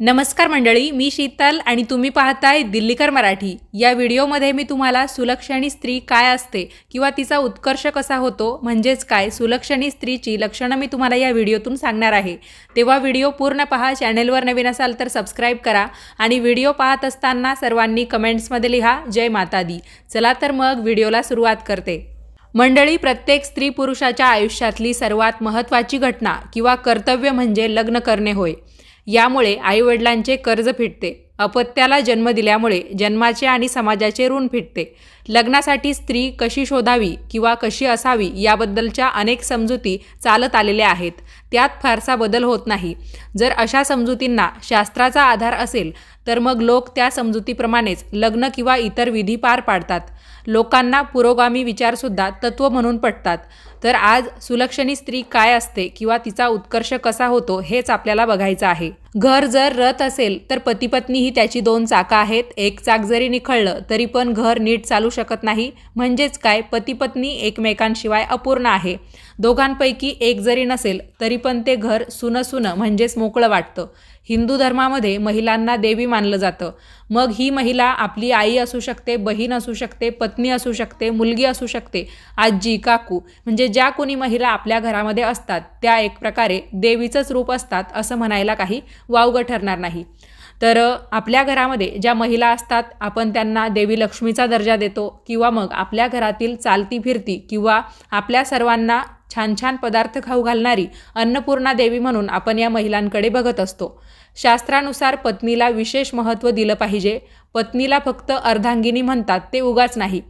नमस्कार मंडळी मी शीतल आणि तुम्ही पाहताय दिल्लीकर मराठी. या व्हिडिओमध्ये मी तुम्हाला सुलक्षणी स्त्री काय असते किंवा तिचा उत्कर्ष कसा होतो म्हणजेच काय सुलक्षणी स्त्रीची लक्षणं मी तुम्हाला या व्हिडिओतून सांगणार आहे. तेव्हा व्हिडिओ पूर्ण पहा चॅनेलवर नवीन असाल तर सबस्क्राईब करा आणि व्हिडिओ पाहत असताना सर्वांनी कमेंट्समध्ये लिहा जय माता दी चला तर मग व्हिडिओला सुरुवात करते. मंडळी प्रत्येक स्त्री पुरुषाच्या आयुष्यातली सर्वात महत्त्वाची घटना किंवा कर्तव्य म्हणजे लग्न करणे होय. यामुळे आईवडिलांचे कर्ज फिटते. अपत्याला जन्म दिल्यामुळे जन्माचे आणि समाजाचे ऋण फिटते. लग्नासाठी स्त्री कशी शोधावी किंवा कशी असावी याबद्दलच्या अनेक समजुती चालत आलेल्या आहेत. त्यात फारसा बदल होत नाही. जर अशा समजुतींना शास्त्राचा आधार असेल तर मग लोक त्या समजुतीप्रमाणेच लग्न किंवा इतर विधी पार पाडतात. लोकांना पुरोगामी विचारसुद्धा तत्त्व म्हणून पटतात. तर आज सुलक्षणी स्त्री काय असते किंवा तिचा उत्कर्ष कसा होतो हेच आपल्याला बघायचं आहे. घर जर रथ असेल तर पतीपत्नी ही त्याची दोन चाकं आहेत. एक चाक जरी निखळलं तरी पण घर नीट चालू शकत नाही. म्हणजेच काय? पतीपत्नी एकमेकांशिवाय अपूर्ण आहे. दोघांपैकी एक जरी नसेल तरी पण ते घर सुनं सुनं म्हणजेच मोकळं वाटतं. हिंदू धर्मामध्ये महिलांना देवी मानलं जातं. मग ही महिला आपली आई असू शकते बहीण असू शकते पत्नी असू शकते मुलगी असू शकते आजी काकू म्हणजे ज्या कोणी महिला आपल्या घरामध्ये असतात त्या एक प्रकारे देवीचंच रूप असतात असं म्हणायला काही वावगं ठरणार नाही. तर आपल्या घरामध्ये ज्या महिला असतात आपण त्यांना देवी लक्ष्मीचा दर्जा देतो किंवा मग आपल्या घरातील चालती फिरती किंवा आपल्या सर्वांना छान छान पदार्थ खाऊ घालणारी अन्नपूर्णा देवी म्हणून आपण या महिलांकडे बघत असतो. शास्त्रानुसार पत्नीला विशेष महत्त्व दिलं पाहिजे. पत्नीला फक्त अर्धांगिनी म्हणतात ते उगाच नाही.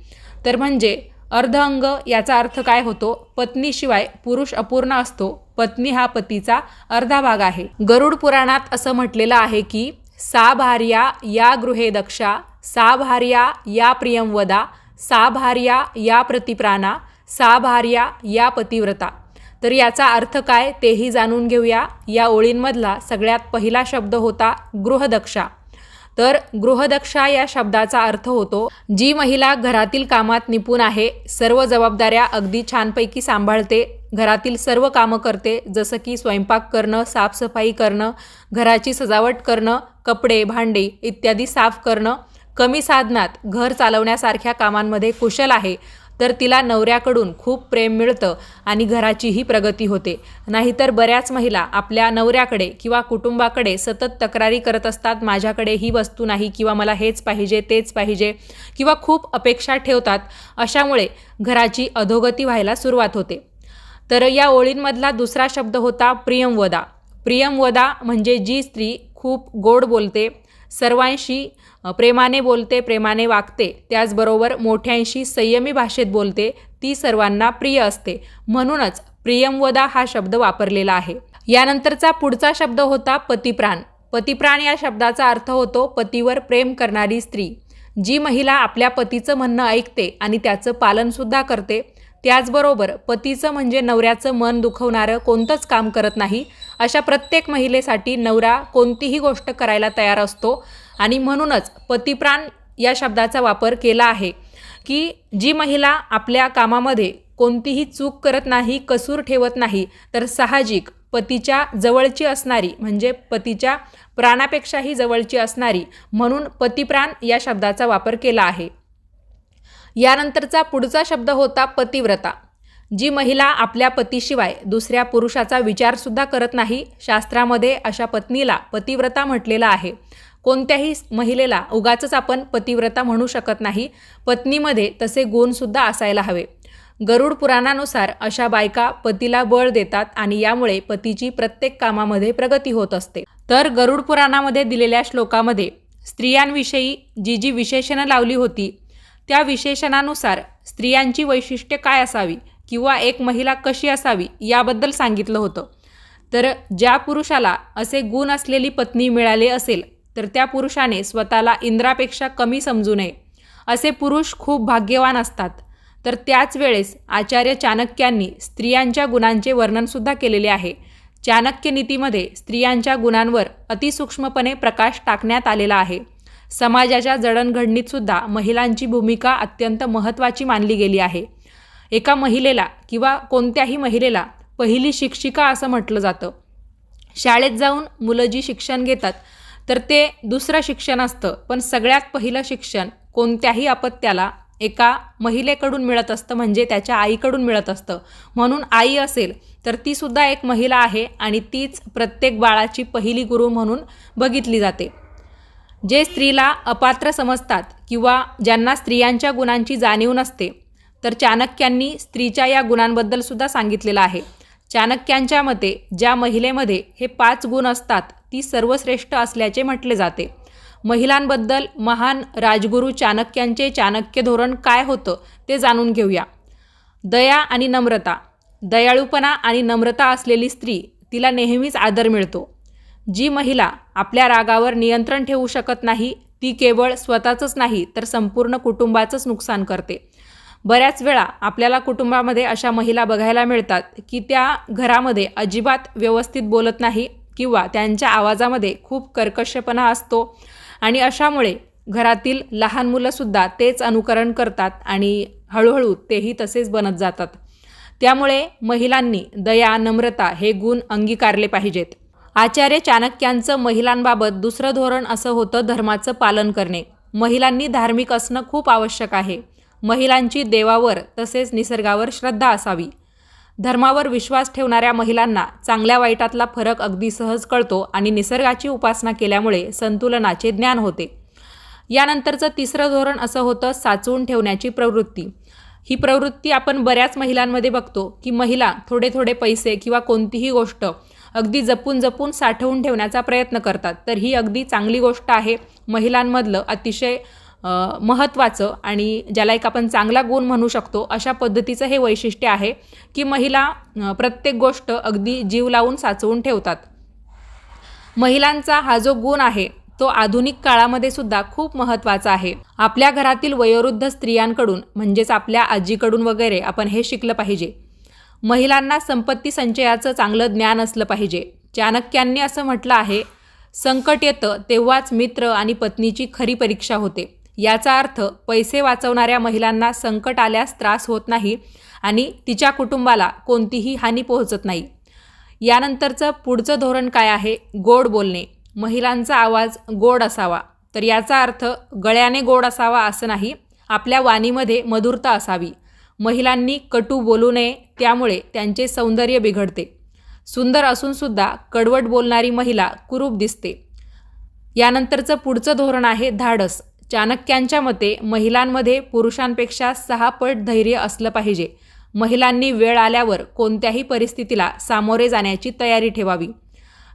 तर म्हणजे अर्ध अंग याचा अर्थ काय होतो? पत्नीशिवाय पुरुष अपूर्ण असतो. पत्नी हा पतीचा अर्धा भाग आहे. गरुड पुराणात असं म्हटलेलं आहे की सा भार्या या गृहे दक्षा सा भार्या या प्रियंवदा सा भार्या या प्रतिप्राणा सा भार्या या पतिव्रता. तर याचा अर्थ काय तेही जाणून घेऊया. या ओळींमधला सगळ्यात पहिला शब्द होता गृहदक्षा. तर गृहदक्षा या शब्दाचा अर्थ होतो जी महिला घरातील कामात निपुण आहे सर्व जबाबदाऱ्या अगदी छानपैकी सांभाळते घरातील सर्व कामं करते जसं की स्वयंपाक करणं साफसफाई करणं घराची सजावट करणं कपडे भांडे इत्यादी साफ करणं कमी साधनात घर चालवण्यासारख्या कामांमध्ये कुशल आहे तर तिला नवऱ्याकडून खूप प्रेम मिळतं आणि घराचीही प्रगती होते. नाहीतर बऱ्याच महिला आपल्या नवऱ्याकडे किंवा कुटुंबाकडे सतत तक्रारी करत असतात माझ्याकडे ही वस्तू नाही किंवा मला हेच पाहिजे तेच पाहिजे किंवा खूप अपेक्षा ठेवतात. अशामुळे घराची अधोगती व्हायला सुरुवात होते. तर या ओळींमधला दुसरा शब्द होता प्रियमवदा. प्रियमवदा म्हणजे जी स्त्री खूप गोड बोलते सर्वांशी प्रेमाने बोलते प्रेमाने वागते. त्याचबरोबर मोठ्यांशी संयमी भाषेत बोलते ती सर्वांना प्रिय असते. म्हणूनच प्रियमवदा हा शब्द वापरलेला आहे. यानंतरचा पुढचा शब्द होता पतिप्राण. पतिप्राण या शब्दाचा अर्थ होतो पतीवर प्रेम करणारी स्त्री. जी महिला आपल्या पतीचं म्हणणं ऐकते आणि त्याचं पालनसुद्धा करते. त्याचबरोबर पतीचं म्हणजे नवऱ्याचं मन दुखवणारं कोणतंच काम करत नाही अशा प्रत्येक महिलेसाठी नवरा कोणतीही गोष्ट करायला तयार असतो. आणि म्हणूनच पतिप्राण या शब्दाचा वापर केला आहे की जी महिला आपल्या कामामध्ये कोणतीही चूक करत नाही कसूर ठेवत नाही तर साहजिक पतीच्या जवळची असणारी म्हणजे पतीच्या प्राणापेक्षाही जवळची असणारी म्हणून पतिप्राण या शब्दाचा वापर केला आहे. यानंतरचा पुढचा शब्द होता पतिव्रता. जी महिला आपल्या पतीशिवाय दुसऱ्या पुरुषाचा विचारसुद्धा करत नाही शास्त्रामध्ये अशा पत्नीला पतिव्रता म्हटलेलं आहे. कोणत्याही महिलेला उगाच आपण पतिव्रता म्हणू शकत नाही पत्नीमध्ये तसे गुणसुद्धा असायला हवे. गरुड पुराणानुसार अशा बायका पतीला बळ देतात आणि यामुळे पतीची प्रत्येक कामामध्ये प्रगती होत असते. तर गरुड पुराणामध्ये दिलेल्या श्लोकामध्ये स्त्रियांविषयी जी जी विशेषणं लावली होती त्या विशेषणानुसार स्त्रियांची वैशिष्ट्य काय असावी किंवा एक महिला कशी असावी याबद्दल सांगितलं होतं. तर ज्या पुरुषाला असे गुण असलेली पत्नी मिळाली असेल तर त्या पुरुषाने स्वतःला इंद्रापेक्षा कमी समजू नये. असे पुरुष खूप भाग्यवान असतात. तर त्याच वेळेस आचार्य चाणक्यांनी स्त्रियांच्या गुणांचे वर्णनसुद्धा केलेले आहे. चाणक्य नीतीमध्ये स्त्रियांच्या गुणांवर अतिसूक्ष्मपणे प्रकाश टाकण्यात आलेला आहे. समाजाच्या जडणघडणीतसुद्धा महिलांची भूमिका अत्यंत महत्त्वाची मानली गेली आहे. एका महिलेला किंवा कोणत्याही महिलेला पहिली शिक्षिका असं म्हटलं जातं. शाळेत जाऊन मुलं जी शिक्षण घेतात तर ते दुसरं शिक्षण असतं. पण सगळ्यात पहिलं शिक्षण कोणत्याही अपत्याला एका महिलेकडून मिळत असतं म्हणजे त्याच्या आईकडून मिळत असतं. म्हणून आई असेल तर ती सुद्धा एक महिला आहे आणि तीच प्रत्येक बाळाची पहिली गुरु म्हणून बघितली जाते. जे स्त्रीला अपात्र समजतात किंवा ज्यांना स्त्रियांच्या गुणांची जाणीव नसते तर चाणक्यांनी स्त्रीच्या या गुणांबद्दल सुद्धा सांगितलेलं आहे. चाणक्यांच्या मते ज्या महिलेमध्ये हे पाच गुण असतात ती सर्वश्रेष्ठ असल्याचे म्हटले जाते. महिलांबद्दल महान राजगुरू चाणक्यांचे चाणक्य धोरण काय होतं ते जाणून घेऊया. दया आणि नम्रता. दयाळूपणा आणि नम्रता असलेली स्त्री तिला नेहमीच आदर मिळतो. जी महिला आपल्या रागावर नियंत्रण ठेवू शकत नाही ती केवळ स्वतःचंच नाही तर संपूर्ण कुटुंबाचंच नुकसान करते. बऱ्याच वेळा आपल्याला कुटुंबामध्ये अशा महिला बघायला मिळतात की त्या घरामध्ये अजिबात व्यवस्थित बोलत नाही किंवा त्यांच्या आवाजामध्ये खूप कर्कशपणा असतो. आणि अशामुळे घरातील लहान मुलंसुद्धा तेच अनुकरण करतात आणि हळूहळू तेही तसेच बनत जातात. त्यामुळे महिलांनी दया नम्रता हे गुण अंगीकारले पाहिजेत. आचार्य चाणक्यांचं महिलांबाबत दुसरं धोरण असं होतं धर्माचं पालन करणे. महिलांनी धार्मिक असणं खूप आवश्यक आहे. महिलांची देवावर तसेच निसर्गावर श्रद्धा असावी. धर्मावर विश्वास ठेवणाऱ्या महिलांना चांगल्या वाईटातला फरक अगदी सहज कळतो आणि निसर्गाची उपासना केल्यामुळे संतुलनाचे ज्ञान होते. यानंतरचं तिसरं धोरण असं होतं साचवून ठेवण्याची प्रवृत्ती. ही प्रवृत्ती आपण बऱ्याच महिलांमध्ये बघतो की महिला थोडे थोडे पैसे किंवा कोणतीही गोष्ट अगदी जपून जपून साठवून ठेवण्याचा प्रयत्न करतात. तर ही अगदी चांगली गोष्ट आहे. महिलांमधलं अतिशय महत्त्वाचं आणि ज्याला एक आपण चांगला गुण म्हणू शकतो अशा पद्धतीचं हे वैशिष्ट्य आहे की महिला प्रत्येक गोष्ट अगदी जीव लावून साचवून ठेवतात. महिलांचा हा जो गुण आहे तो आधुनिक काळामध्ये सुद्धा खूप महत्त्वाचा आहे. आपल्या घरातील वयोवृद्ध स्त्रियांकडून म्हणजेच आपल्या आजीकडून वगैरे आपण हे शिकलं पाहिजे. महिलांना संपत्ती संचयाचं चांगलं ज्ञान असलं पाहिजे. चाणक्यांनी असं म्हटलं आहे संकट येतं तेव्हाच मित्र आणि पत्नीची खरी परीक्षा होते. याचा अर्थ पैसे वाचवणाऱ्या महिलांना संकट आल्यास त्रास होत नाही आणि तिच्या कुटुंबाला कोणतीही हानी पोहोचत नाही. यानंतरचं पुढचं धोरण काय आहे? गोड बोलणे. महिलांचा आवाज गोड असावा. तर याचा अर्थ गळ्याने गोड असावा असं नाही. आपल्या वाणीमध्ये मधुरता असावी. महिलांनी कटू बोलू नये त्यामुळे त्यांचे सौंदर्य बिघडते. सुंदर असूनसुद्धा कडवट बोलणारी महिला कुरूप दिसते. यानंतरचं पुढचं धोरण आहे धाडस. चाणक्यांच्या मते महिलांमध्ये पुरुषांपेक्षा सहा पट धैर्य असलं पाहिजे. महिलांनी वेळ आल्यावर कोणत्याही परिस्थितीला सामोरे जाण्याची तयारी ठेवावी.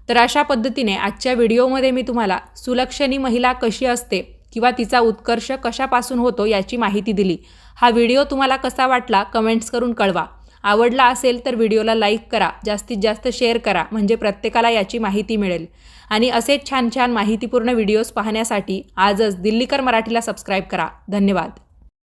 तर अशा पद्धतीने आजच्या व्हिडिओमध्ये मी तुम्हाला सुलक्षणी महिला कशी असते किंवा तिचा उत्कर्ष कशापासून होतो याची माहिती दिली. हा व्हिडिओ तुम्हाला कसा वाटला कमेंट्स करून कळवा. आवडला असेल तर व्हिडिओला लाईक करा जास्तीत जास्त शेअर करा म्हणजे प्रत्येकाला याची माहिती मिळेल. आणि असेच छान छान माहितीपूर्ण व्हिडिओज पाहण्यासाठी आजच दिल्लीकर मराठीला सबस्क्राईब करा. धन्यवाद.